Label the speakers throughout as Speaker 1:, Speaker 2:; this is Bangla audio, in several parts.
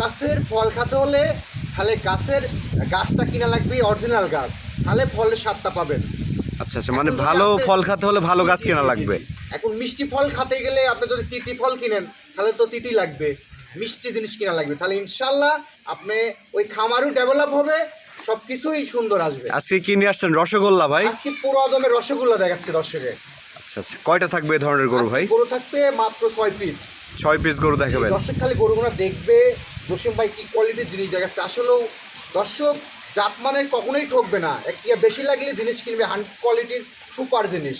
Speaker 1: গাছের ফল খাতে হলে তাহলে গাছের গাছটা কিনা লাগবে অরিজিনাল গাছ তাহলে ফলের স্বাদটা পাবেন।
Speaker 2: আচ্ছা আচ্ছা মানে ভালো ফল খাতে হলে ভালো গাছ কেনা লাগবে।
Speaker 1: এখন মিষ্টি ফল খাতে গেলে আপনি যদি তিতি ফল কিনেন তাহলে তো তিতি লাগবে মিষ্টি জিনিস কিনা লাগবে। তাহলে ইনশাল্লাহ আপনি ওই খামারও ডেভেলপ হবে সব কিছুই সুন্দর আসবে।
Speaker 2: আজকে কি নিয়ে আসছেন? রসগোল্লা ভাই?
Speaker 1: আজকে পুরো দমে রসগোল্লা দেখাচ্ছে দর্শকে।
Speaker 2: আচ্ছা আচ্ছা কয়টা থাকবে এই ধরনের গরু ভাই?
Speaker 1: গরু থাকবে মাত্র ছয় পিস
Speaker 2: ছয় পিস গরু দেখাবেন।
Speaker 1: দর্শক খালি গরুগুলো দেখবে জসিম ভাই কি কোয়ালিটির জিনিস? দেখাচ্ছে আসলেও দর্শক জাত মানের কখনোই ঠকবে না। একটি বেশি লাগলে জিনিস কিনবে হান্ড কোয়ালিটির সুপার জিনিস।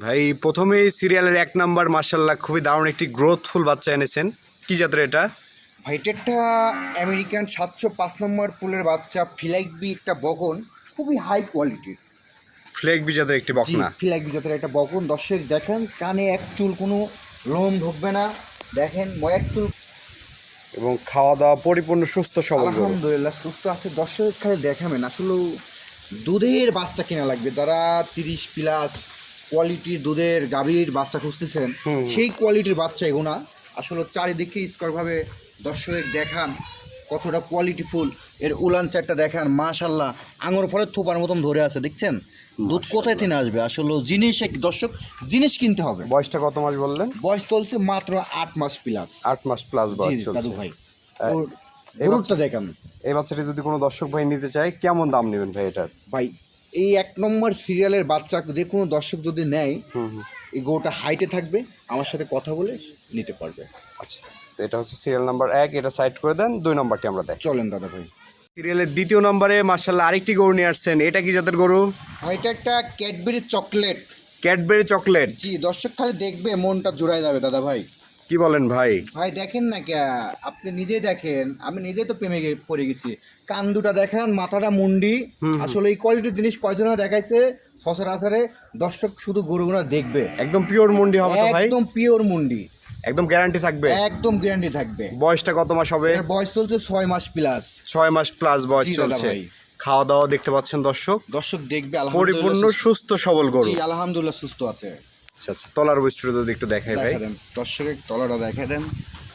Speaker 2: ভাই প্রথমেই সিরিয়ালের এক নাম্বার মার্শাল্লাহ খুবই দারুণ একটি গ্রোথফুল বাচ্চা এনেছেন। কি জাতের এটা?
Speaker 1: ভাই ভাইটেরটা আমেরিকান সাতশো পাঁচ নম্বর পুলের বাচ্চা ফিলাইকবি একটা বগন খুবই হাই কোয়ালিটির
Speaker 2: ফ্লেক বি জাতের একটি বকনা।
Speaker 1: ফিলাইকবি জাতের একটা বগন দর্শক দেখেন কানে এক চুল কোনো লোম ঢুকবে না। দেখেন ম- এক চুল
Speaker 2: এবং খাওয়া দাওয়া পরিপূর্ণ সুস্থ সবল গরু।
Speaker 1: আলহামদুলিল্লাহ সুস্থ আছে। দর্শক খালি দেখাবেন আসলে দুধের বাচ্চা কেনা লাগবে। যারা তিরিশ প্লাস কোয়ালিটির দুধের গাভীর বাচ্চা খুঁজতেছেন সেই কোয়ালিটির বাচ্চা এগুনা। আসলে চারিদিকে স্কোয়ারভাবে দর্শক দেখান। কতটা কোয়ালিটিফুল এর উলান চারটা দেখান মাশাল্লাহ আঙুর ফলের থোপার মতন ধরে আছে দেখছেন? দুধ কোথায় থেকে আসবে? আসলে জিনিস এক দর্শক জিনিস কিনতে হবে।
Speaker 2: বয়সটা কত মাস বললেন?
Speaker 1: বয়স চলছে মাত্র আট মাস প্লাস
Speaker 2: আট মাস প্লাস বয়স
Speaker 1: দাদু ভাই গরুরটা দেখান।
Speaker 2: এই বাচ্চাটি যদি কোনো দর্শক ভাই নিতে চায় কেমন দাম নেবেন ভাই এটার?
Speaker 1: ভাই এই এক নম্বর সিরিয়ালের বাচ্চা যে কোনো দর্শক যদি নেয় এই গরুটা হাইটে থাকবে আমার সাথে কথা বলে নিতে পারবে।
Speaker 2: আচ্ছা। তো এটা হচ্ছে সিরিয়াল নাম্বার এক এটা সাইড করে দেন দুই নাম্বারটি আমরা দেখ।
Speaker 1: চলেন দাদা ভাই।
Speaker 2: সিরিয়ালের দ্বিতীয় নম্বরে মার্শাল্লাহ আরেকটি গরু নিয়ে আসছেন। এটা কি জাতের গরু?
Speaker 1: এটা একটা ক্যাডবেরি চকলেট
Speaker 2: ক্যাডবেরি চকলেট
Speaker 1: জি দর্শক খালি দেখবে মনটা জোড়ায় যাবে দাদা ভাই।
Speaker 2: কি বলেন ভাই?
Speaker 1: ভাই দেখেন না কে? আপনি নিজেই দেখেন আমি নিজেই তো প্রেমে গে- পড়ে গেছি। কান দুটা দেখেন মাথাটা মুন্ডি। আসলে এই কোয়ালিটির জিনিস কয়জনা দেখাইছে? সচরাচরে দর্শক শুধু গরুগুলো দেখবে।
Speaker 2: একদম পিওর মুন্ডি হবে তো ভাই?
Speaker 1: একদম পিওর মুন্ডি।
Speaker 2: একদম গ্যারান্টি থাকবে?
Speaker 1: একদম গ্যারান্টি থাকবে।
Speaker 2: বয়সটা কত মাস হবে?
Speaker 1: বয়স চলছে ছয় মাস প্লাস
Speaker 2: ছয় মাস প্লাস বয়স চলছে। খাওয়া দাওয়া দেখতে পাচ্ছেন দর্শক।
Speaker 1: দর্শক দেখবে
Speaker 2: পরিপূর্ণ সুস্থ। সবল গরু।
Speaker 1: আলহামদুলিল্লাহ সুস্থ আছে।
Speaker 2: আচ্ছা আচ্ছা তলার বৈশিষ্ট্য যদি একটু দেখাই ভাই।
Speaker 1: তলাটা দেখা দেন।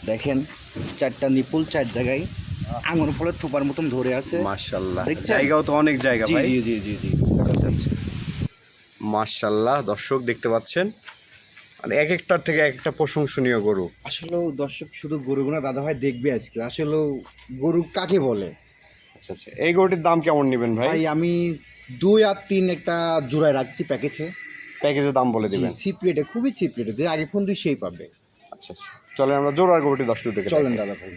Speaker 1: দেখেন চারটা নিপুল চার জায়গায় আঙুর ফলের থোপার মতন ধরে আছে।
Speaker 2: মাশাল্লাহ
Speaker 1: দেখছেন?
Speaker 2: জায়গাও তো অনেক জায়গা ভাই।
Speaker 1: জি জি জি জি
Speaker 2: মাশাল্লাহ দর্শক দেখতে পাচ্ছেন। মানে এক একটার থেকে এক একটা প্রশংসনীয় গরু।
Speaker 1: আসলেও দর্শক শুধু গরুগুনা দাদা ভাই দেখবে আজকে। আসলেও গরু কাকে বলে?
Speaker 2: আচ্ছা আচ্ছা। এই গরুটির দাম কেমন নেবেন ভাই?
Speaker 1: ভাই আমি দুই আর তিন একটা জোড়ায় রাখছি প্যাকেজে।
Speaker 2: প্যাকেজের দাম বলে দেবেন?
Speaker 1: চিপ রেটে খুবই চিপ রেটে যে আগে ফোন তুই সেই পাবে।
Speaker 2: আচ্ছা আচ্ছা। চলেন আমরা জোড়ার গরুটি দর্শক থেকে
Speaker 1: চলেন দাদা ভাই।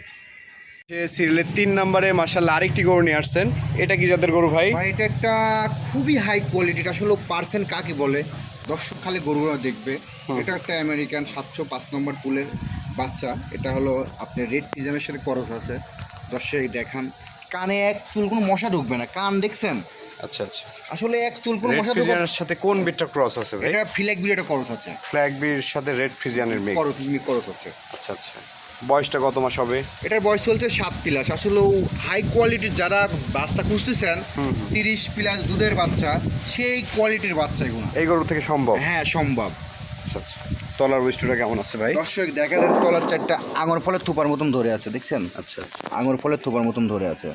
Speaker 2: সিরিয়ালের তিন নম্বরে মাশাল্লাহ আরেকটি গরু নিয়ে আসছেন। এটা কি যাদের গরু ভাই?
Speaker 1: ভাই এটা একটা খুবই হাই কোয়ালিটির আসলে পার্সেন্ট কাকে বলে? দর্শক খালি গরুরা দেখবে। এটা একটা আমেরিকান সাতশো পাঁচ নম্বর পুলের বাচ্চা। এটা হলো আপনার রেড পিজামের সাথে করস আছে। দর্শক দেখান। কানে এক চুল কোনো মশা ঢুকবে না। কান দেখছেন?
Speaker 2: আচ্ছা আচ্ছা।
Speaker 1: আসলে এক চুল কোনো মশা ঢুকবে
Speaker 2: ফিজিয়ানের সাথে কোন বিটটা ক্রস আছে ভাই?
Speaker 1: এটা বিল একটা করস আছে।
Speaker 2: ফ্ল্যাগ বির সাথে রেড ফিজিয়ানের মিক্স
Speaker 1: করস করস আছে।
Speaker 2: আচ্ছা আচ্ছা। বয়সটা কত মাস হবে?
Speaker 1: এটার বয়স চলছে সাত প্লাস। আসলে হাই কোয়ালিটির যারা বাচ্চা খুঁজতেছেন তিরিশ প্লাস দুধের বাচ্চা সেই কোয়ালিটির বাচ্চা এগুলো।
Speaker 2: এই গরু থেকে সম্ভব?
Speaker 1: হ্যাঁ সম্ভব।
Speaker 2: আচ্ছা আচ্ছা। তলার বৈশিষ্ট্যটা কেমন আছে ভাই?
Speaker 1: দর্শক দেখা দেন তলার চারটা আঙুর ফলের থোপার মতন ধরে আছে দেখছেন?
Speaker 2: আচ্ছা আচ্ছা।
Speaker 1: আঙুর ফলের থোপার মতন ধরে আছে।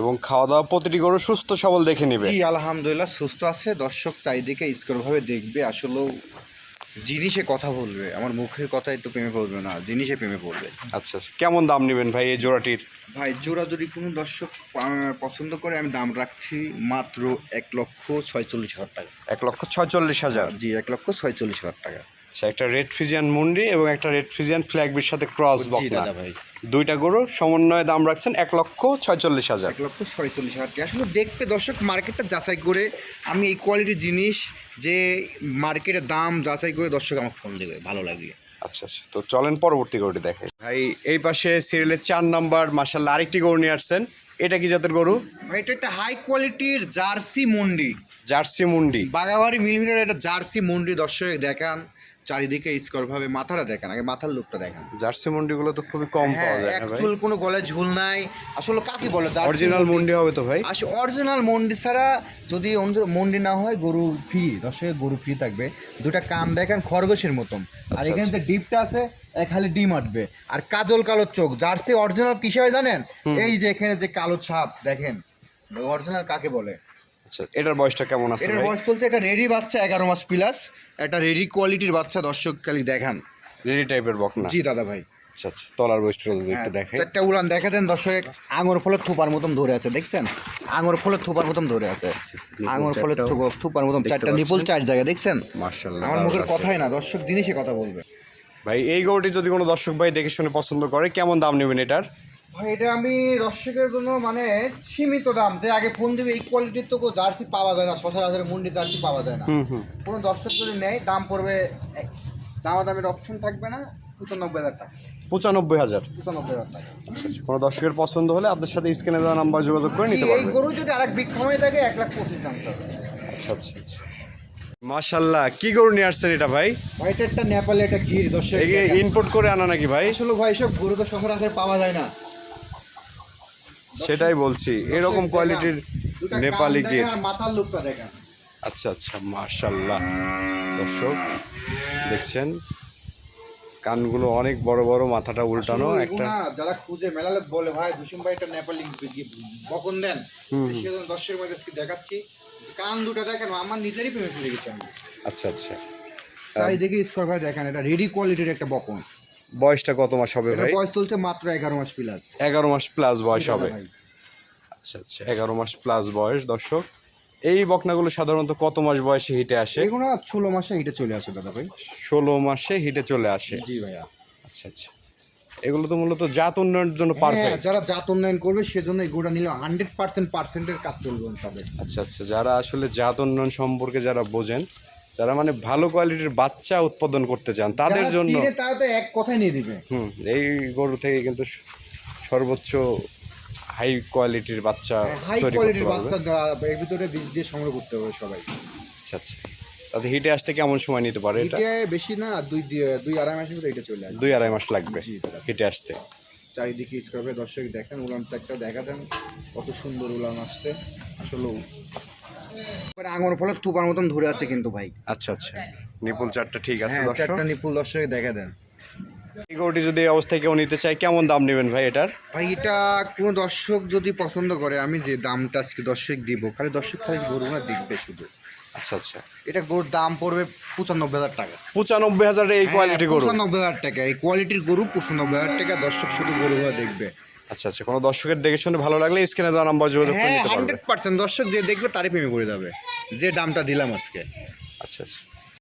Speaker 2: এবং খাওয়া দাওয়া প্রতিটি গরু সুস্থ সবল দেখে নেবে।
Speaker 1: জি আলহামদুলিল্লাহ সুস্থ আছে। দর্শক চারিদিকে স্কোরভাবে দেখবে আসলেও জিনিসে কথা বলবে আমার মুখের কথায় তো প্রেমে পড়বে না জিনিসে প্রেমে পড়বে।
Speaker 2: আচ্ছা। কেমন দাম নেবেন ভাই এই জোড়াটির?
Speaker 1: ভাই জোড়া যদি কোনো দর্শক পছন্দ করে আমি দাম রাখছি মাত্র এক লক্ষ ছয়চল্লিশ হাজার টাকা।
Speaker 2: এক লক্ষ ছয়চল্লিশ হাজার?
Speaker 1: জি এক লক্ষ ছয়চল্লিশ হাজার টাকা।
Speaker 2: আচ্ছা একটা রেড ফিজিয়ান মুন্ডি এবং একটা রেড ফিজিয়ান ফ্ল্যাগবির সাথে ক্রস বকনা।
Speaker 1: দাদা ভাই।
Speaker 2: দুইটা গরু সমন্বয়ে দাম রাখছেন এক লক্ষ ছয়চল্লিশ হাজার।
Speaker 1: এক লক্ষ ছয়চল্লিশ হাজার টাকা। আসলে দেখবে দর্শক মার্কেটটা যাচাই করে আমি এই কোয়ালিটির জিনিস যে মার্কেটের দাম যাচাই করে দর্শক আমাকে ফোন দেবে ভালো লাগলে
Speaker 2: আচ্ছা আচ্ছা তো চলেন পরবর্তী গরুটি দেখে ভাই এই পাশে সিরিয়ালের চার নাম্বার মাসাল্লাহ আরেকটি গরু নিয়ে আসছেন। এটা কি জাতের গরু?
Speaker 1: ভাই এটা একটা হাই কোয়ালিটির জার্সি মন্ডি।
Speaker 2: জার্সি মুন্ডি।
Speaker 1: বাগাবাড়ি মিলিমিটার একটা জার্সি মন্ডি দর্শক দেখান। চারিদিকে স্কোর ভাবে মাথাটা দেখেন আগে মাথার লুকটা দেখেন।
Speaker 2: জার্সি মুন্ডিগুলো তো খুবই কম
Speaker 1: হ্যাঁ
Speaker 2: পাওয়া যায় না ভাই?
Speaker 1: কোনো গলায় ঝুল নাই। আসলে কাকে বলে
Speaker 2: অরিজিনাল মুন্ডি? হবে তো ভাই?
Speaker 1: আসলে অরিজিনাল মন্ডি ছাড়া যদি অন্য- মন্ডি না হয় গরু ফ্রি দর্শকে গরু ফ্রি থাকবে। দুটা কান দেখেন খরগোশের মতন। আর
Speaker 2: আচ্ছা,
Speaker 1: এখানে তো ডিপটা আছে খালি ডিম আটবে। আর কাজল কালো চোখ জার্সি অরিজিনাল কিসে হয় জানেন? এই যে এখানে যে কালো ছাপ দেখেন। অরিজিনাল কাকে বলে?
Speaker 2: আচ্ছা এটার বয়সটা কেমন আছে
Speaker 1: এটার বয়স চলছে একটা রেডি বাচ্চা এগারো মাস প্লাস একটা রেডি কোয়ালিটির বাচ্চা দর্শক খালি দেখান।
Speaker 2: রেডি টাইপের বকনা?
Speaker 1: জি দাদা ভাই।
Speaker 2: আচ্ছা আচ্ছা তলার বয়সটা একটু
Speaker 1: হ্যাঁ,
Speaker 2: দেখে।
Speaker 1: চারটা উলান দেখা দেন দর্শক আঙুর ফলের থোপার মতন ধরে আছে দেখছেন? আঙুর ফলের থোপার মতন ধরে আছে। আঙুর ফলের
Speaker 2: চারটাও
Speaker 1: থোপা- থোপার মতন চারটা নিপুল চার জায়গায় দেখছেন?
Speaker 2: মার্শাল্লাহ
Speaker 1: আমার মুখের কথাই না দর্শক জিনিসে কথা বলবে।
Speaker 2: ভাই এই গরুটি যদি কোনো দর্শক ভাই দেখে শুনে পছন্দ করে কেমন দাম নেবেন এটার?
Speaker 1: ভাই এটা আমি দর্শকের জন্য মানে সীমিত দাম। যে আগে ফোন দিবে এই কোয়ালিটির তো জার্সি পাওয়া যায় না সচরাচর মুন্ডি জার্সি পাওয়া যায় না। কোনো দর্শক যদি নেয় দাম পড়বে এক- দামাদামের অপশন থাকবে না পঁচানব্বই হাজার টাকা।
Speaker 2: পঁচানব্বই হাজার।
Speaker 1: পঁচানব্বই হাজার টাকা।
Speaker 2: আচ্ছা আচ্ছা। কোনো দর্শকের পছন্দ হলে আপনার সাথে স্ক্রিনে দেওয়া নাম্বার যোগাযোগ করে নিতে
Speaker 1: এই গরু যদি আরেক বিক্ষমে থাকে এক লাখ পঁচিশ দাম
Speaker 2: আচ্ছা আচ্ছা আচ্ছা। মাশাল্লাহ কি গরু নিয়ে আসছেন এটা ভাই?
Speaker 1: এটা একটা নেপালে একটা গির দর্শক
Speaker 2: এগে ইনপুট করে আনা নাকি ভাই?
Speaker 1: আসলে ভাই সব গরু তো সচরাচর পাওয়া যায় না।
Speaker 2: সেটাই বলছি। এরকম কোয়ালিটির নেপালি
Speaker 1: আর মাথার লুকটা দেখেন
Speaker 2: আচ্ছা আচ্ছা মার্শাল্লাহ দর্শক দেখছেন? কানগুলো অনেক বড় বড় মাথাটা উল্টানো একটা
Speaker 1: যারা খুঁজে মেলালে বলে ভাই দুসুম ভাই একটা নেপালি বকন দেন। সেজন্য দর্শকের মধ্যে আজকে দেখাচ্ছি। কান দুটো দেখেন আমার নিজেরই প্রেমে ফেলে গেছি আমি।
Speaker 2: আচ্ছা আচ্ছা।
Speaker 1: চারিদিকে স্কোর ভাই দেখেন এটা রেডি কোয়ালিটির একটা বকন।
Speaker 2: বয়সটা কত মাস হবে ভাই?
Speaker 1: বয়স চলছে মাত্র এগারো মাস প্লাস
Speaker 2: এগারো মাস প্লাস বয়স হবে। আচ্ছা আচ্ছা এগারো মাস প্লাস বয়স দর্শক। এই বকনাগুলো সাধারণত কত মাস বয়সে হিটে আসে?
Speaker 1: এগুলো ষোলো মাসে হিটে চলে আসে দাদা ভাই।
Speaker 2: ষোলো মাসে হিটে চলে আসে।
Speaker 1: জি ভাইয়া।
Speaker 2: আচ্ছা আচ্ছা। এগুলো তো মূলত জাত উন্নয়নের জন্য
Speaker 1: হ্যাঁ
Speaker 2: পারফেক্ট
Speaker 1: যারা জাত উন্নয়ন করবে সেজন্য এই গোটা নিলে হান্ড্রেড পার্সেন্ট পার্সেন্টের কাজ চলবে তাদের।
Speaker 2: আচ্ছা আচ্ছা যারা আসলে জাত উন্নয়ন সম্পর্কে যারা বোঝেন যারা মানে ভালো কোয়ালিটির বাচ্চা উৎপাদন করতে চান তাদের জন্য
Speaker 1: তারা তো এক কথাই নিয়ে দিবে
Speaker 2: হুম এই গরু থেকে কিন্তু সর্বোচ্চ হাই কোয়ালিটির বাচ্চা
Speaker 1: হাই কোয়ালিটির বাচ্চা এর ভিতরে বীজ দিয়ে সংগ্রহ করতে হবে সবাই।
Speaker 2: আচ্ছা আচ্ছা। তাতে হিটে আসতে কেমন সময় নিতে পারে এটা?
Speaker 1: বেশি না দুই দুই আড়াই মাসের ভিতরে এটা চলে আসবে।
Speaker 2: দুই আড়াই মাস লাগবে। হিটে আসতে।
Speaker 1: চারিদিকে স্কর্পে দর্শক দেখেন উলান চারটা দেখা দেন কত সুন্দর উলান আসছে। আসলে আঙুর ফলে তুপার মতন ধরে আছে কিন্তু ভাই।
Speaker 2: আচ্ছা আচ্ছা। নিপুল চারটা ঠিক আছে
Speaker 1: হ্যাঁ
Speaker 2: দর্শক।
Speaker 1: চারটা নিপুল দর্শক দেখা দেন।
Speaker 2: এই গরুটি যদি এই অবস্থায় কেউ নিতে চায় কেমন দাম নেবেন ভাই এটার?
Speaker 1: ভাই এটা কোনো দর্শক যদি পছন্দ করে আমি যে দামটা আজকে দর্শক দিব খালি দর্শক খালি গরুগুলো দেখবে শুধু।
Speaker 2: আচ্ছা আচ্ছা।
Speaker 1: এটা গরুর দাম পড়বে পঁচানব্বই হাজার টাকা।
Speaker 2: পঁচানব্বই হাজার এই কোয়ালিটি গরু?
Speaker 1: পঁচানব্বই হাজার টাকা। এই কোয়ালিটির গরু পঁচানব্বই হাজার টাকা দর্শক শুধু গরুগুলো দেখবে।
Speaker 2: আচ্ছা আচ্ছা কোনো দর্শকের দেখে শুনে ভালো লাগলে স্ক্রিনে দেওয়া নাম্বার যোগাযোগ করে
Speaker 1: হ্যাঁ
Speaker 2: নিতে পারবে।
Speaker 1: হান্ড্রেড পার্সেন্ট দর্শক যে দেখবে তারই প্রেমে করে যাবে যে দামটা দিলাম আজকে।
Speaker 2: আচ্ছা আচ্ছা।